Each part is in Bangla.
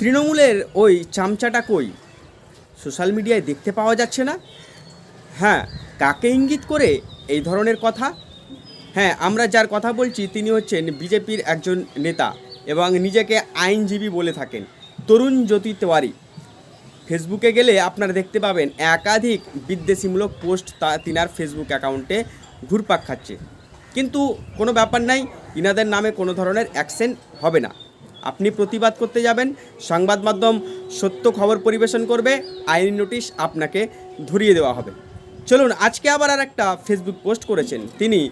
তৃণমূলের ওই চামচাটা কই? সোশ্যাল মিডিয়ায় দেখতে পাওয়া যাচ্ছে না? হ্যাঁ কাকে ইঙ্গিত করে এই ধরনের কথা? হ্যাঁ আমরা যার কথা বলছি তিনি হচ্ছেন বিজেপির একজন নেতা এবং নিজেকে আইনজীবী বলে থাকেন, তরুণ জ্যোতি তেওয়ারি। ফেসবুকে গেলে আপনারা দেখতে পাবেন একাধিক বিদ্বেষীমূলক পোস্ট তা তিনার ফেসবুক অ্যাকাউন্টে ঘুরপাক খাচ্ছে। কিন্তু কোনো ব্যাপার নাই, ইনাদের নামে কোনো ধরনের অ্যাকশন হবে না। আপনি প্রতিবাদ করতে যাবেন। সংবাদ মাধ্যম সত্য খবর পরিবেশন করবে। আইনি নোটিশ আপনাকে ধরিয়ে দেওয়া হবে। চলুন, আজকে আবার আর একটা ফেসবুক পোস্ট করেছেন। তিনি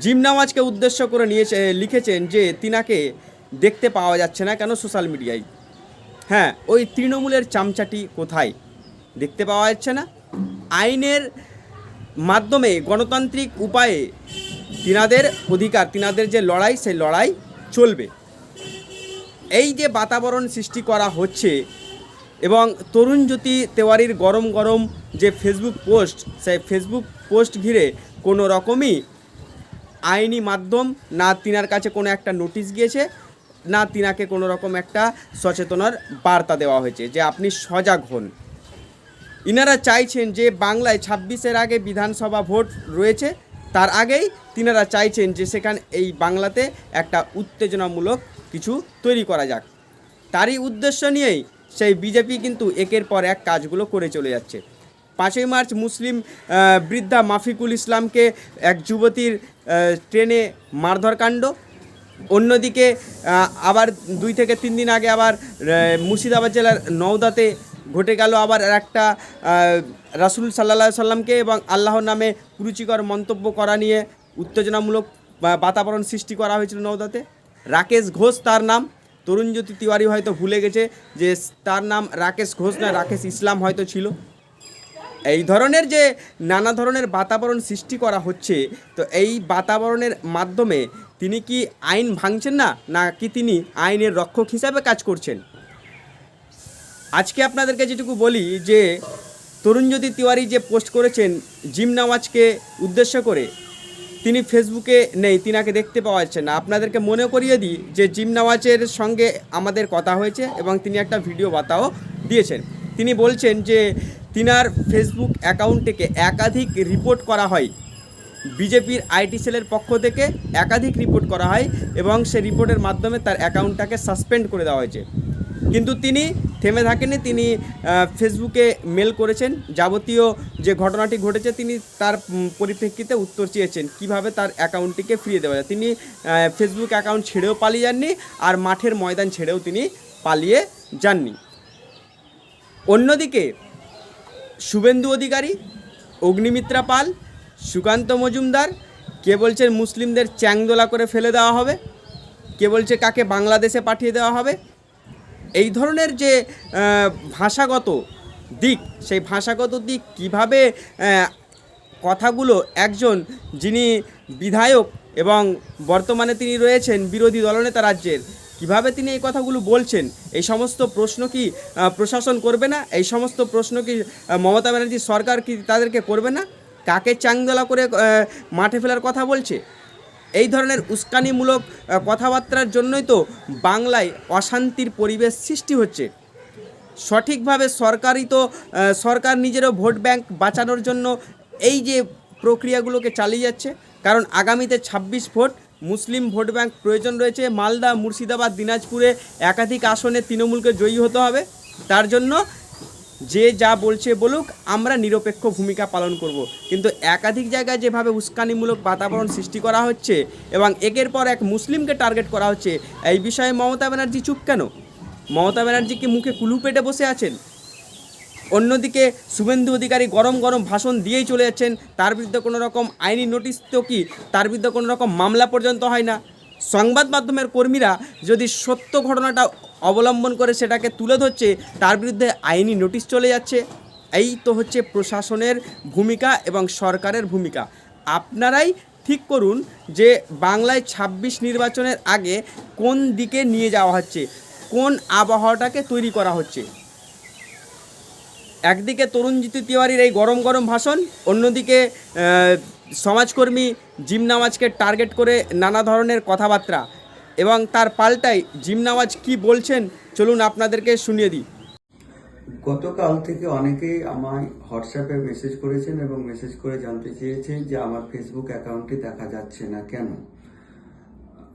জিম নামাজকে উদ্দেশ্য করে নিয়েছে, লিখেছেন যে তিনাকে দেখতে পাওয়া যাচ্ছে না কেন সোশ্যাল মিডিয়ায়। হ্যাঁ ওই তৃণমূলের চামচাটি কোথায়? দেখতে পাওয়া যাচ্ছে না। আইনের মাধ্যমে গণতান্ত্রিক উপায়ে তিনাদের অধিকার, তিনাদের যে লড়াই, সেই লড়াই চলবে। এই যে বাতাবরণ সৃষ্টি করা হচ্ছে এবং তরুণ জ্যোতি তেওয়ারির গরম গরম যে ফেসবুক পোস্ট সেই ফেসবুক পোস্ট ঘিরে কোনো রকমই আইনি মাধ্যম না তিনার কাছে কোনো একটা নোটিশ গিয়েছে, না তিনাকে কোনো রকম একটা সচেতনার বার্তা দেওয়া হয়েছে যে আপনি সজাগ হন। ইনারা চাইছেন যে বাংলায় ছাব্বিশের আগে বিধানসভা ভোট রয়েছে, তার আগেই তিনারা চাইছেন যে সেখানে এই বাংলাতে একটা উত্তেজনামূলক কিছু তৈরি করা যাক। তারই উদ্দেশ্য নিয়েই সেই বিজেপি কিন্তু একের পর এক কাজগুলো করে চলে যাচ্ছে। পাঁচই মার্চ মুসলিম বৃদ্ধা মাফিকুল ইসলামকে এক যুবতীর ট্রেনে মারধর কাণ্ড। অন্যদিকে আবার দুই থেকে তিন দিন আগে আবার মুর্শিদাবাদ জেলার নওদাতে ঘটে গেল আবার একটা রাসুল সাল্লা সাল্লামকে এবং আল্লাহর নামে কুরুচিকর মন্তব্য করা নিয়ে উত্তেজনামূলক বাতাবরণ সৃষ্টি করা হয়েছিল নওদাতে। রাকেশ ঘোষ তার নাম। তরুণজ্যোতি তিওয়ারি হয়তো ভুলে গেছে যে তার নাম রাকেশ ঘোষ না, রাকেশ ইসলাম হয়তো ছিল। এই ধরনের যে নানা ধরনের বাতাবরণ সৃষ্টি করা হচ্ছে, তো এই বাতাবরণের মাধ্যমে তিনি কি আইন ভাঙছেন না, নাকি তিনি আইনের রক্ষক হিসাবে কাজ করছেন? আজকে আপনাদেরকে যেটুকু বলি যে, তরুণজ্যোতি তিওয়ারি যে পোস্ট করেছেন জিম নামাজকে উদ্দেশ্য করে তিনি ফেসবুকে নেই, তিনাকে দেখতে পাওয়া যাচ্ছে না। আপনাদেরকে মনে করিয়ে দিই যে জিম নামাজের সঙ্গে আমাদের কথা হয়েছে এবং তিনি একটা ভিডিও বার্তাও দিয়েছেন। তিনি বলছেন যে তিনার ফেসবুক অ্যাকাউন্ট থেকে একাধিক রিপোর্ট করা হয়। বিজেপির আইটি সেলের পক্ষ থেকে একাধিক রিপোর্ট করা হয় এবং সে রিপোর্টের মাধ্যমে তার অ্যাকাউন্টটাকে সাসপেন্ড করে দেওয়া হয়েছে। কিন্তু তিনি থেমে থাকেনি তিনি ফেসবুকে মেল করেছেন। যাবতীয় যে ঘটনাটি ঘটেছে, তিনি তার পরিপ্রেক্ষিতে উত্তর চেয়েছেন কীভাবে তার অ্যাকাউন্টটিকে ফিরিয়ে দেওয়া যায়। তিনি ফেসবুক অ্যাকাউন্ট ছেড়েও পালিয়ে যাননি আর মাঠের ময়দান ছেড়েও তিনি পালিয়ে যাননি। অন্যদিকে, শুভেন্দু অধিকারী, অগ্নিমিত্রা পাল, সুকান্ত মজুমদার, কে বলছেন মুসলিমদের চ্যাংদোলা করে ফেলে দেওয়া হবে, কে বলছে কাকে বাংলাদেশে পাঠিয়ে দেওয়া হবে এই ধরনের যে ভাষাগত দিক, সেই ভাষাগত দিক কীভাবে কথাগুলো একজন যিনি বিধায়ক এবং বর্তমানে তিনি রয়েছেন বিরোধী দলনেতা রাজ্যের, কীভাবে তিনি এই কথাগুলো বলছেন? এই সমস্ত প্রশ্ন কি প্রশাসন করবে না? এই সমস্ত প্রশ্ন কি মমতা ব্যানার্জি সরকার কি তাদেরকে করবে না? কাকে চাংদলা করে মাঠে ফেলার কথা বলছে? এই ধরনের উস্কানিমূলক কথাবার্তার জন্যই তো বাংলায় অশান্তির পরিবেশ সৃষ্টি হচ্ছে। সঠিকভাবে সরকারই তো সরকার নিজেরও ভোট ব্যাংক বাঁচানোর জন্য এই যে প্রক্রিয়াগুলোকে চালিয়ে যাচ্ছে। কারণ আগামীতে ছাব্বিশ ভোট, মুসলিম ভোট ব্যাংক প্রয়োজন রয়েছে। মালদা, মুর্শিদাবাদ, দিনাজপুরে একাধিক আসনে তৃণমূলকে জয়ী হতে হবে। তার জন্য যে যা বলছে বলুক, আমরা নিরপেক্ষ ভূমিকা পালন করব। কিন্তু একাধিক জায়গায় যেভাবে উস্কানিমূলক বাতাবরণ সৃষ্টি করা হচ্ছে এবং একের পর এক মুসলিমকে টার্গেট করা হচ্ছে, এই বিষয়ে মমতা ব্যানার্জি চুপ কেন? মমতা ব্যানার্জি কি মুখে কুলু পেটে বসে আছেন? অন্যদিকে শুভেন্দু অধিকারী গরম গরম ভাষণ দিয়েই চলে যাচ্ছেন, তার বিরুদ্ধে কোনো রকম আইনি নোটিশ তো কি? তার বিরুদ্ধে কোনো রকম মামলা পর্যন্ত হয় না। সংবাদ মাধ্যমের কর্মীরা যদি সত্য ঘটনাটা অবলম্বন করে সেটাকে তুলে ধরছে, তার বিরুদ্ধে আইনি নোটিশ চলে যাচ্ছে। এই তো হচ্ছে প্রশাসনের ভূমিকা এবং সরকারের ভূমিকা। আপনারাই ঠিক করুন যে বাংলায় ২৬ নির্বাচনের আগে কোন দিকে নিয়ে যাওয়া হচ্ছে, কোন আবহাওয়াটাকে তৈরি করা হচ্ছে। একদিকে তরুণজিৎ তিওয়ারির এই গরম গরম ভাষণ, অন্যদিকে সমাজকর্মী জিম নামাজকে টার্গেট করে নানা ধরনের কথাবার্তা। এবং তার পাল্টাই জিম নওয়াজ কি বলছেন, চলুন আপনাদেরকে শুনিয়ে দিই। গতকাল থেকে অনেকেই আমায় হোয়াটসঅ্যাপে মেসেজ করেছেন এবং মেসেজ করে জানতে চেয়েছেন যে আমার ফেসবুক অ্যাকাউন্টটি দেখা যাচ্ছে না কেন।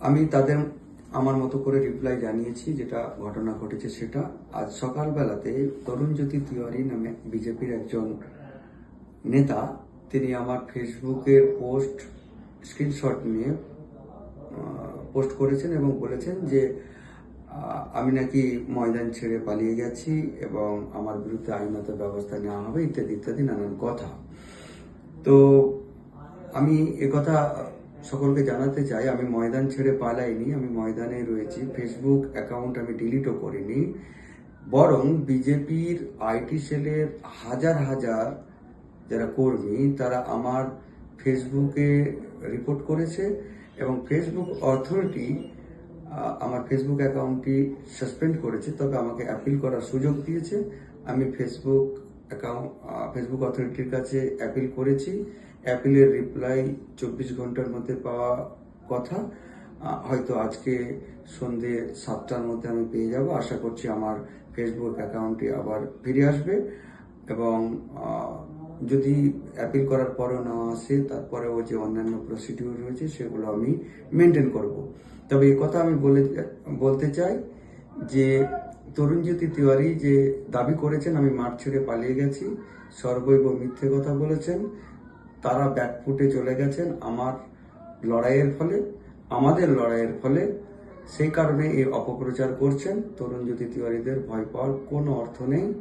আমি তাদের আমার মতো করে রিপ্লাই জানিয়েছি যেটা ঘটনা ঘটেছে সেটা। আজ সকালবেলাতে তরুণজ্যোতি তিওয়ারি নামে বিজেপির একজন নেতা, তিনি আমার ফেসবুকের পোস্ট, স্ক্রিনশট নিয়ে পোস্ট করেছেন এবং বলেছেন যে আমি নাকি ময়দান ছেড়ে পালিয়ে গেছি এবং আমার বিরুদ্ধে আইনত ব্যবস্থা নেওয়া হবে, ইত্যাদি ইত্যাদি, নানান কথা। তো আমি কথা সকলকে জানাতে চাই, আমি ময়দান ছেড়ে পালাইনি, আমি ময়দানে রয়েছি ফেসবুক অ্যাকাউন্ট আমি ডিলিটও করিনি, বরং বিজেপির আইটি সেলের হাজার হাজার যারা কর্মী, তারা আমার ফেসবুকে রিপোর্ট করেছে। এবং ফেসবুক অথরিটি আমার ফেসবুক অ্যাকাউন্টটি সাসপেন্ড করেছে, তবে আমাকে অ্যাপিল করার সুযোগ দিয়েছে। আমি ফেসবুক অ্যাকাউন্ট ফেসবুক অথরিটির কাছে অ্যাপিল করেছি। অ্যাপিলের রিপ্লাই চব্বিশ ঘণ্টার মধ্যে পাওয়া কথা। হয়তো আজকে সন্ধে সাতটার মধ্যে আমি পেয়ে যাব। আশা করছি আমার ফেসবুক অ্যাকাউন্টটি আবার ফিরে আসবে এবং যদি অ্যাপিল করার পরেও না আসে, তারপরেও যে অন্যান্য প্রসিডিউর রয়েছে, সেগুলো আমি মেনটেন করব। তবে এই কথা আমি বলে, বলতে চাই যে তরুণজ্যোতি তিওয়ারি যে দাবি করেছেন, আমি মাঠ ছেড়ে পালিয়ে গেছি, সর্বৈব মিথ্যে কথা বলেছেন, তারা ব্যাকফুটে চলে গেছেন, আমার লড়াইয়ের ফলে, আমাদের লড়াইয়ের ফলে। সেই কারণে এই অপপ্রচার করছেন তরুণজ্যোতি তিওয়ারিদের ভয় পাওয়ার কোনো অর্থ নেই।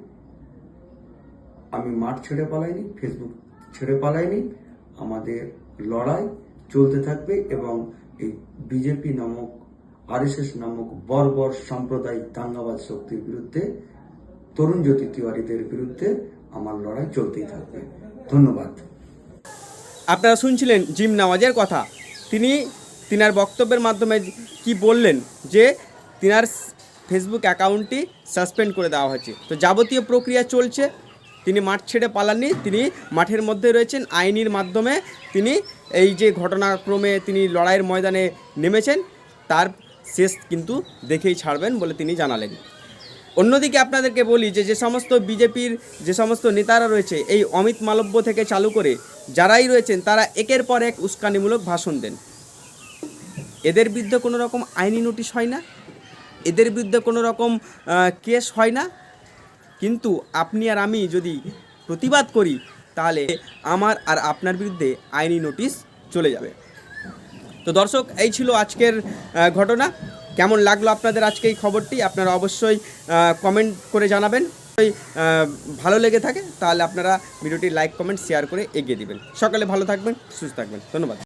আমি মাঠ ছেড়ে পালাইনি ফেসবুক ছেড়ে পালাইনি, আমাদের লড়াই চলতে থাকবে এবং এই বিজেপি নামক, আরএসএস নামক বর্বর সাম্প্রদায়িক দাঙ্গাবাজ শক্তির বিরুদ্ধে, তরুণ জ্যোতি তিওয়ারিদের বিরুদ্ধে আমার লড়াই চলতেই থাকবে। ধন্যবাদ। আপনারা শুনছিলেন জিম নামাজের কথা। তিনি, তিনার বক্তব্যের মাধ্যমে কি বললেন যে, তিনার ফেসবুক অ্যাকাউন্টটি সাসপেন্ড করে দেওয়া হয়েছে। তো যাবতীয় প্রক্রিয়া চলছে তিনি মাঠ ছেড়ে পালাননি, তিনি মাঠের মধ্যে রয়েছেন। আইনির মাধ্যমে তিনি এই যে ঘটনাক্রমে তিনি লড়াইয়ের ময়দানে নেমেছেন, তার শেষ কিন্তু দেখেই ছাড়বেন বলে তিনি জানালেন। অন্যদিকে আপনাদেরকে বলি যে যে সমস্ত বিজেপির যে সমস্ত নেতারা রয়েছে, এই অমিত মালব্য থেকে চালু করে যারাই রয়েছেন, তারা একের পর এক উস্কানিমূলক ভাষণ দেন। এদের বিরুদ্ধে কোনো রকম আইনি নোটিশ হয় না, এদের বিরুদ্ধে কোনো রকম কেস হয় না কিন্তু আপনি আর আমি যদি প্রতিবাদ করি, তাহলে আমার আর আপনার বিরুদ্ধে আইনি নোটিশ চলে যাবে। তো দর্শক, এই ছিল আজকের ঘটনা। কেমন লাগল আপনাদের আজকে এই খবরটি? আপনারা অবশ্যই কমেন্ট করে জানাবেন। ভালো লেগে থাকে, তাহলে আপনারা ভিডিওটি লাইক কমেন্ট শেয়ার করে এগিয়ে দিবেন। সকালে ভালো থাকবেন, সুস্থ থাকবেন। ধন্যবাদ।